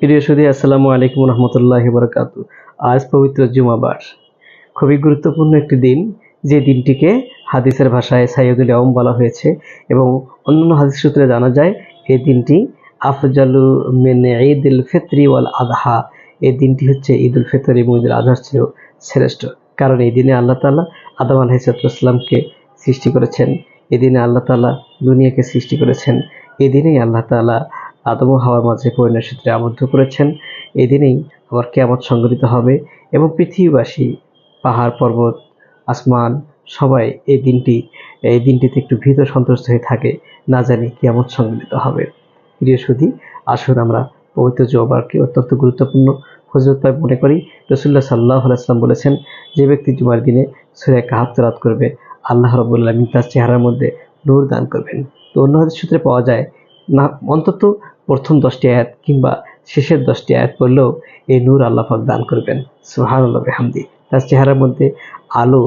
প্রিয় সুদী আসসালামু আলাইকুম রহমতুল্লাহ বরকাত আজ পবিত্র জুমাবার। খুবই গুরুত্বপূর্ণ একটি দিন, যে দিনটিকে হাদিসের ভাষায় সাইয়দুল আওম বলা হয়েছে এবং অন্যান্য হাদিস সূত্রে জানা যায় এই দিনটি আফজালু মেন ঈদ উল ফিত্রি ওয়াল আদহা। এই দিনটি হচ্ছে ঈদ উল ফিতর এবং ঈদ উল আজহার চেয়েও শ্রেষ্ঠ। কারণ এই দিনে আল্লাহ তাআলা আদম আলহিসাল্লামকে সৃষ্টি করেছেন। এই দিনে আল্লাহ তাআলা দুনিয়াকে সৃষ্টি করেছেন। এই দিনেই আল্লাহ তাআলা আদম ও হাওয়ার মাঝে পরিণয় সূত্রে আবদ্ধ করেছেন। এদিনেই আবার কেয়ামত সংঘটিত হবে এবং পৃথিবীবাসী, পাহাড়, পর্বত, আসমান, সবাই এই দিনটি, এই দিনটিতে একটু ভীত সন্ত্রস্ত হয়ে থাকে, না জানি কেয়ামত সংঘটিত হবে। প্রিয় সুধী, আসুন আমরা পবিত্র জোবারকে অত্যন্ত গুরুত্বপূর্ণ ফজরত পাই মনে করি। রসুল্লাহ সাল্লাহ আলাইসলাম বলেছেন, যে ব্যক্তি জুমার দিনে সুরে কাহাত রাত করবে, আল্লাহ রবুল্লাহ তার চেহারার মধ্যে নূর দান করবেন। তো অন্য হাদিস সূত্রে পাওয়া যায়, না, অন্তত প্রথম দশটি আয়াত কিংবা শেষের দশটি আয়াত পড়লেও এই নূর আল্লাহ পাক দান করবেন। সুহান আল্লাহ হামদি তার চেহারার মধ্যে আলো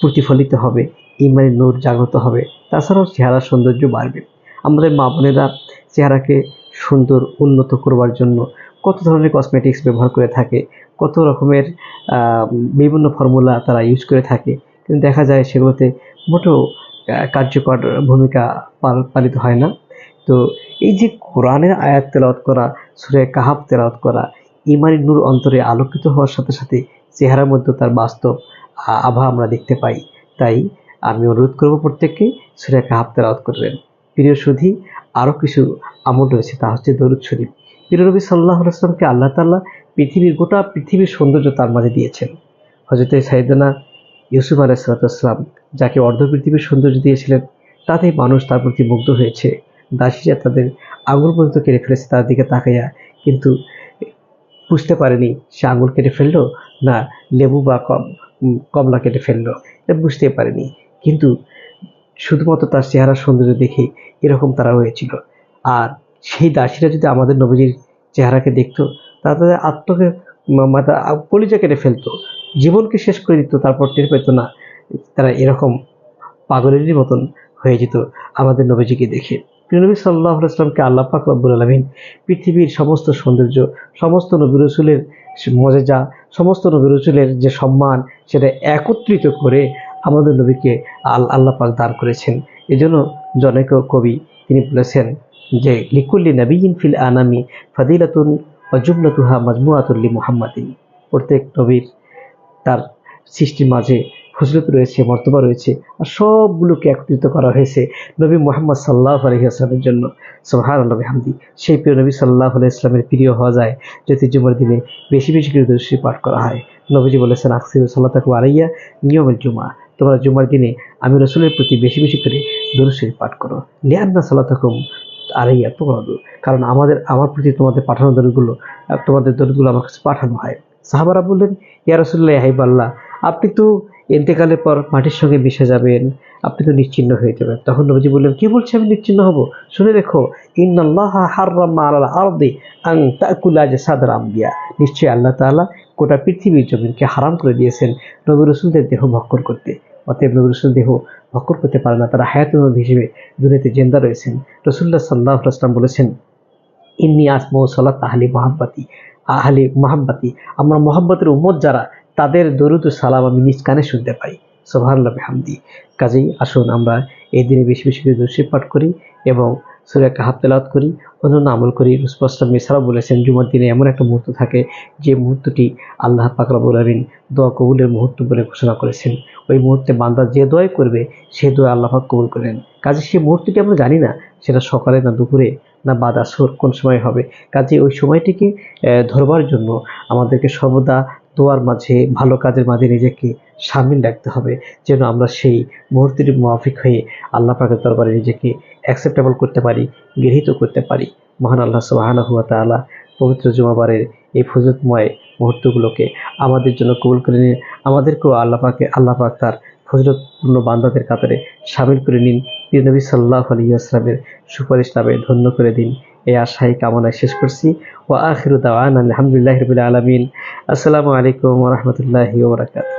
প্রতিফলিত হবে ইমানি নূর জাগ্রত হবে, তাছাড়াও চেহারার সৌন্দর্য বাড়বে। আমাদের মা বোনেরা চেহারাকে সুন্দর, উন্নত করবার জন্য কত ধরনের কসমেটিক্স ব্যবহার করে থাকে, কত রকমের বিভিন্ন ফর্মুলা তারা ইউজ করে থাকে, কিন্তু দেখা যায় সেগুলোতে মোটেও কার্যকর ভূমিকা পালিত হয় না। তো এই যে কোরআনের আয়াত তেলাওয়াত করা, সুরে কাহাব তেলাওয়াত করা ইমানি নূর অন্তরে আলোকিত হওয়ার সাথে সাথে চেহারার মধ্যে তার বাস্তব আভা আমরা দেখতে পাই। তাই আমি অনুরোধ করব প্রত্যেককে সুরে কাহাব তেলাওয়াত করবেন। প্রিয় সুধী আরও কিছু আমল রয়েছে, তা হচ্ছে দরুদ শরীফ। প্রিয় নবী সাল্লাহ আসলামকে আল্লাহ তাল্লাহ পৃথিবীর, গোটা পৃথিবীর সৌন্দর্য তার মাঝে দিয়েছেন। হজরত সাইদানা ইউসুফ আলাইসালাতাম যাকে অর্ধ পৃথিবীর সৌন্দর্য দিয়েছিলেন তাতে মানুষ তার প্রতি মুগ্ধ হয়েছে। দাসীরা তাদের আঙুল পর্যন্ত কেটে ফেলেছে তার দিকে তাকাইয়া। কিন্তু বুঝতে পারেনি সে আঙুল কেটে ফেলল না লেবু বা কম কমলা কেটে ফেলল। এটা বুঝতে পারেনি। কিন্তু শুধুমাত্র তার চেহারা সৌন্দর্য দেখে এরকম তারা হয়েছিল। আর সেই দাসীরা যদি আমাদের নবীজির চেহারাকে দেখতো, তারা তাদের আত্মকে মাথা কলিজা কেটে ফেলতো। জীবনকে শেষ করে দিত, তারপর টের পেতো না তারা এরকম পাগলেরই মতন হয়ে যেত আমাদের নবীজিকে দেখে। নবী সাল্লাহ আসলামকে আল্লাহ পাক রব্বুল আলমিন পৃথিবীর সমস্ত সৌন্দর্য, সমস্ত নবী রসুলের মজেজা, সমস্ত নবী রসুলের যে সম্মান, সেটা একত্রিত করে আমাদের নবীকে আল আল্লাহ পাক দান করেছেন। এজন্য জনৈক কবি তিনি বলেছেন যে, লিকুল্লি নবীন ফিল আনামি ফাদিলাতুন অজুমলাতুহা মাজমুয়াতুল্লি মুহাম্মাদিন। প্রত্যেক নবীর তার সৃষ্টির মাঝে ফজলত রয়েছে, মর্তবা রয়েছে, আর সবগুলোকে একত্রিত করা হয়েছে নবী মোহাম্মদ সাল্লাহ আলহি আসলামের জন্য। সোহান আল্লাহ হামদি সেই প্রিয় নবী সাল্লাহ আলাই ইসলামের প্রিয় হওয়া যায় যদি জুমার দিনে বেশি বেশি করে পাঠ করা হয়। নবীজি বলেছেন, আকসির সাল্লাহ তাকু আলাইয়া নিয়মের জুমা তোমরা জুমার দিনে আমি রসুলের প্রতি বেশি বেশি করে দর্শী পাঠ করো। লিয়ান্না সাল্লাহ তাকুম আলাইয়া তোমরা কারণ আমাদের, আমার প্রতি তোমাদের পাঠানো দরদগুলো, তোমাদের দরদগুলো আমার কাছে পাঠানো হয়। সাহাবারা বললেন, ইয়া রসুল্লাহ হাইব আল্লাহ আপনি তো এতেকালের পর মাটির সঙ্গে মিশে যাবেন। আপনি তো নিশ্চিন্ন হয়ে যাবেন। তখন নবীজি বললেন, কি বলছে আমি নিশ্চিন্ন হব? শুনে রেখো, ইন্নাল্লাহ নিশ্চয়ই আল্লাহ তাআলা গোটা পৃথিবীর জমিনকে হারাম করে দিয়েছেন নবী রসুলদের দেহ ভক্ষণ করতে। অতএব নবী রসুল দেহ ভক্ষণ করতে পারে না, তারা হায়াতুল নবী হিসেবে দুনিয়াতে জেন্দা রয়েছেন। রসুল্লাহ সাল্লাহ আসলাম বলেছেন, ইন্নি আসমৌ সালাত আহলি মোহাব্বাতি আহলি মোহাব্বাতি। আমরা মোহাব্বতের উম্মত যারা তাদের দরুদ সালাম আমি নিজ কানে শুনতে পাই। সোহান্লাহ হামদি কাজেই আসুন আমরা এই দিনে বেশি বেশি করে দর্শী পাঠ করি এবং সুরে কাহাব তেলাওয়াত করি, অন্যান্য আমল করি। রুসপাস্লাম এছাড়াও বলেছেন, জুমার দিনে এমন একটা মুহূর্ত থাকে যে মুহূর্তটি আল্লাহ পাকরাবুল আলমিন দোয়া কবুলের মুহূর্ত বলে ঘোষণা করেছেন। ওই মুহূর্তে বান্দা যে দোয়াই করবে, সে দোয়া আল্লাহ পাক কবুল করেন। কাজে সেই মুহূর্তটি আমরা জানি না, সেটা সকালে না দুপুরে না বাদ আসর কোন সময় হবে। কাজে ওই সময়টিকে ধরবার জন্য আমাদেরকে সর্বদা দোয়ার মাঝে, ভালো কাজের মাঝে নিজেকে সামিল রাখতে হবে, যেন আমরা সেই মুহূর্তের মুয়াফিক হয়ে আল্লাহ পাকের দরবারে নিজেকে অ্যাকসেপ্টেবল করতে পারি, গৃহীত করতে পারি। মহান আল্লাহ সুবাহানা হুয়া তাআলা পবিত্র জুমাবারের এই ফজলতময় মুহূর্তগুলোকে আমাদের জন্য কবুল করে নিন। আমাদেরকেও আল্লাহ পাকে আল্লাহ পাক তার ফজলতপূর্ণ বান্দাদের কাতারে সামিল করে নিন। নবী সাল্লাহ আলী আসলামের সুপারিশ লাভে ধন্য করে দিন। এই আশাই কামনায় শেষ করছি। ও আখির দাওয়ান আলহামদুলিল্লাহ রবিল আলমিন। আসসালামু আলাইকুম রহমতুল্লাহি ওবরাকাত